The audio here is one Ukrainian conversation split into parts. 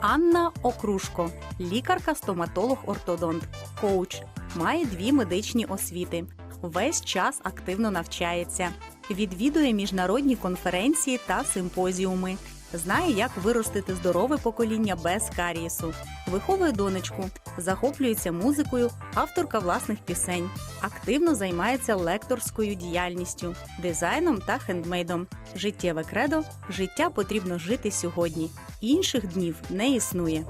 Анна Окрушко, лікарка-стоматолог-ортодонт, коуч, має дві медичні освіти. Весь час активно навчається, відвідує міжнародні конференції та симпозіуми. Знає, як виростити здорове покоління без карієсу, виховує донечку, захоплюється музикою, авторка власних пісень, активно займається лекторською діяльністю, дизайном та хендмейдом. Життєве кредо життя потрібно жити сьогодні. Інших днів не існує.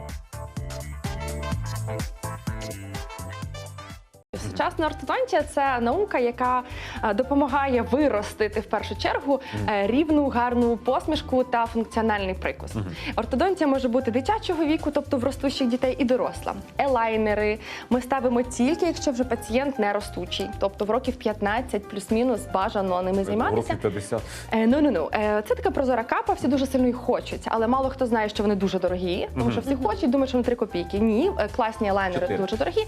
Сучасна ортодонтія це наука, яка е, допомагає виростити в першу чергу е, рівну, гарну посмішку та функціональний прикус. Ортодонтія може бути дитячого віку, тобто в ростучих дітей, і доросла. Елайнери ми ставимо тільки, якщо вже пацієнт не ростучий, тобто в років 15 плюс-мінус бажано ними займатися. Років 50. Е, Ну, ну, ну. Е, Це така прозора капа, всі дуже сильно їх хочуть, але мало хто знає, що вони дуже дорогі, тому що всі хочуть, думають, що вони 3 копійки. Ні, класні елайнери дуже дорогі,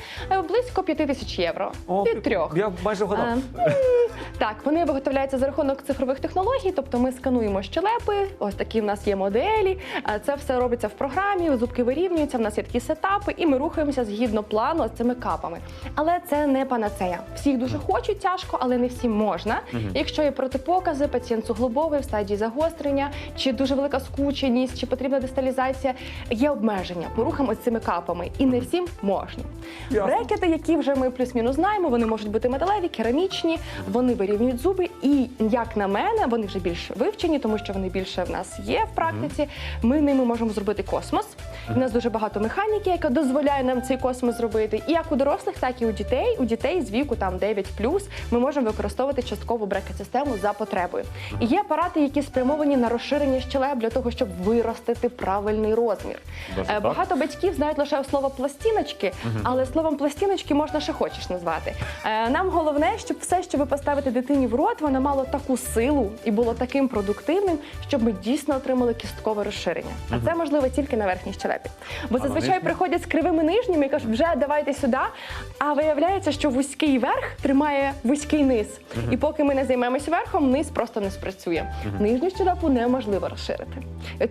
близько 5 тисяч євро. Від трьох. Я майже вгадав. Е, Так, вони виготовляються за рахунок цифрових технологій, тобто ми скануємо щелепи, ось такі в нас є моделі. Це все робиться в програмі, зубки вирівнюються, в нас є такі сетапи, і ми рухаємося згідно плану з цими капами. Але це не панацея. Всі їх дуже хочуть тяжко, але не всім можна. Якщо є протипокази, пацієнт суглобовий в стадії загострення, чи дуже велика скученість, чи потрібна дисталізація, є обмеження по рухам ось цими капами, і не всім можна. Брекети, які вже ми плюс-мінус знаємо, вони можуть бути металеві, керамічні, вони вирівнюють зуби, і як на мене, вони вже більш вивчені, тому що вони більше в нас є в практиці. Ми ними можемо зробити космос. У нас дуже багато механіки, яка дозволяє нам цей космос зробити. І як у дорослих, так і у дітей. У дітей з віку там 9+, ми можемо використовувати часткову брекет-систему за потребою. І є апарати, які спрямовані на розширення щелеп для того, щоб виростити правильний розмір. Е. Багато батьків знають лише слово пластиночки, але словом пластиночки можна ще хочеш назвати. Е, Нам головне, щоб все, що ви поставите дитині в рот, воно мало таку силу і було таким продуктивним, щоб ми дійсно отримали кісткове розширення. А це можливо тільки на верхній щелепі. Бо зазвичай приходять з кривими нижніми і кажуть, вже давайте сюди. А виявляється, що вузький верх тримає вузький низ. І поки ми не займемося верхом, низ просто не спрацює. Нижню щелепу неможливо розширити.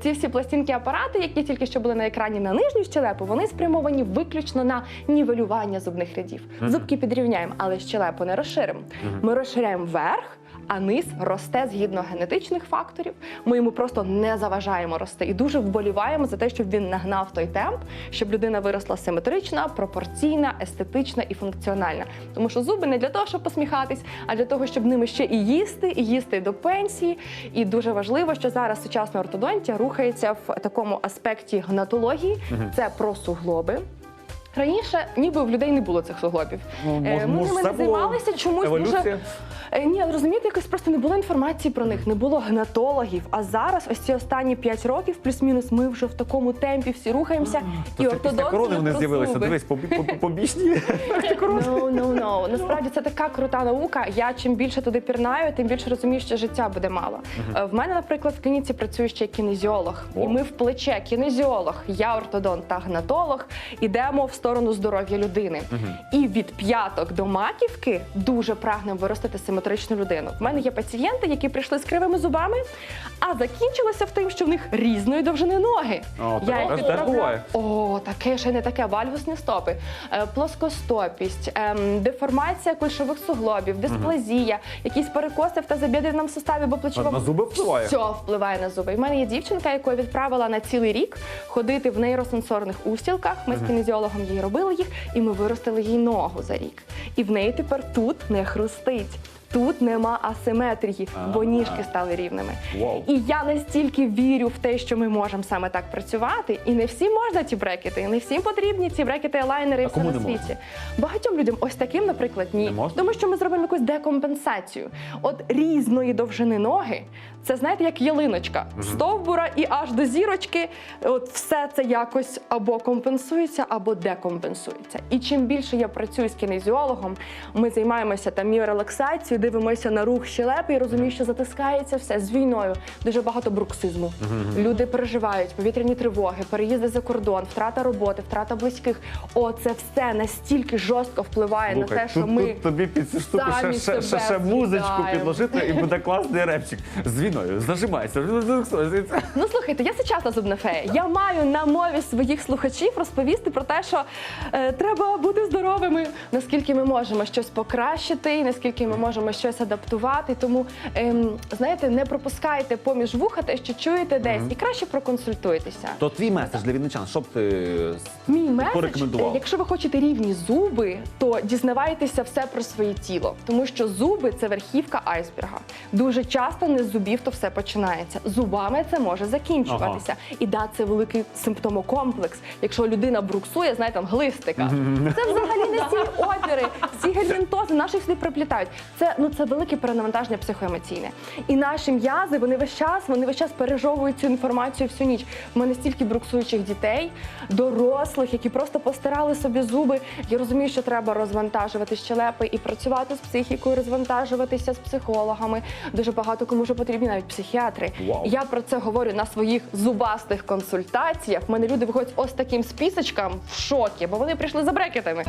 Ці всі пластинки апарати, які тільки що були на екрані на нижню щелепу, вони спрямовані виключно на нівелювання зубних рядів. Зубки підрівняємо, але щелепу не розширимо. Ми розширяємо верх. А низ росте згідно генетичних факторів. Ми йому просто не заважаємо рости і дуже вболіваємо за те, щоб він нагнав той темп, щоб людина виросла симетрична, пропорційна, естетична і функціональна. Тому що зуби не для того, щоб посміхатись, а для того, щоб ними ще і їсти, і їсти до пенсії. І дуже важливо, що зараз сучасна ортодонтія рухається в такому аспекті гнатології. Це про суглоби. Раніше ніби в людей не було цих суглобів. Ну, Е, може, Ми ними не займалися чомусь еволюція? дуже. Ні, розумієте, якось просто не було інформації про них, не було гнатологів. А зараз, ось ці останні 5 років, плюс-мінус, ми вже в такому темпі всі рухаємося. То і це після корони вони з'явилися. Дивись, по- по- по- побічні. No, no, no. Насправді це така крута наука. Я чим більше туди пірнаю, тим більше розумію, що життя буде мало. Е, В мене, наприклад, в клініці працює ще кінезіолог, і ми в плече кінезіолог, я ортодонт та гнатолог, ідемо в сторону здоров'я людини. І від п'яток до маківки дуже прагнемо виростити симетричну людину. В мене є пацієнти, які прийшли з кривими зубами, а закінчилося в тим, що в них різної довжини ноги. О, Я так, їх теж о, таке ще не таке. Вальгусні стопи, е, плоскостопість, ем, деформація кульшових суглобів, дисплазія, якісь перекоси в тазобідреному суставі або плечовому. на зуби впливає. Все впливає на зуби. У мене є дівчинка, яку я відправила на цілий рік ходити в нейросенсорних устілках. Ми з кінезіологом їй робили їх, і ми виростили їй ногу за рік. І в неї тепер тут не хрустить. Тут нема асиметрії, бо ніжки стали рівними. Вау. І я настільки вірю в те, що ми можемо саме так працювати, і не всім можна ці брекети, і не всім потрібні ці брекети елайнери і все на світі. можна? Багатьом людям, ось таким, наприклад, ні. Тому що ми зробимо якусь декомпенсацію. От різної довжини ноги, це знаєте, як ялиночка, стовбура і аж до зірочки. От все це якось або компенсується, або декомпенсується. І чим більше я працюю з кінезіологом, ми займаємося там міорелаксацією, дивимося на рух щелепи і розуміємо, що затискається все з війною. Дуже багато бруксизму. Люди переживають, повітряні тривоги, переїзди за кордон, втрата роботи, втрата близьких. О, це все настільки жорстко впливає на те, що тут, ми тут тобі під цю штуку ще, ще, ще, ще музичку підложити, і буде класний репчик. З війною, зажимайся. Ну слухайте, я сучасна зубна фея. Я маю на мові своїх слухачів розповісти про те, що е, треба бути здоровими, наскільки ми можемо щось покращити, і наскільки ми можемо щось адаптувати. Тому ем, знаєте, не пропускайте поміж вуха те, що чуєте десь, і краще проконсультуйтеся. То твій меседж для вінничан, що б ти Мій меседж, порекомендував? е, якщо ви хочете рівні зуби, то дізнавайтеся все про своє тіло, тому що зуби це верхівка айсберга. Дуже часто не з зубів то все починається. Зубами це може закінчуватися. І да, це великий симптомокомплекс. Якщо людина бруксує, знаєте, там глистика. Це взагалі не ці опіри, ці гельмінтози, наші сюди приплітають. Це ну це велике перенавантаження психоемоційне. І наші м'язи, вони весь час, вони весь час пережовують цю інформацію всю ніч. У мене стільки бруксуючих дітей, дорослих, які просто постирали собі зуби. Я розумію, що треба розвантажувати щелепи і працювати з психікою, розвантажуватися з психологами. Дуже багато кому вже потрібні навіть психіатри. Вау. Я про це говорю на своїх зубастих консультаціях. У мене люди виходять ось таким списочком в шокі, бо вони прийшли за брекетами.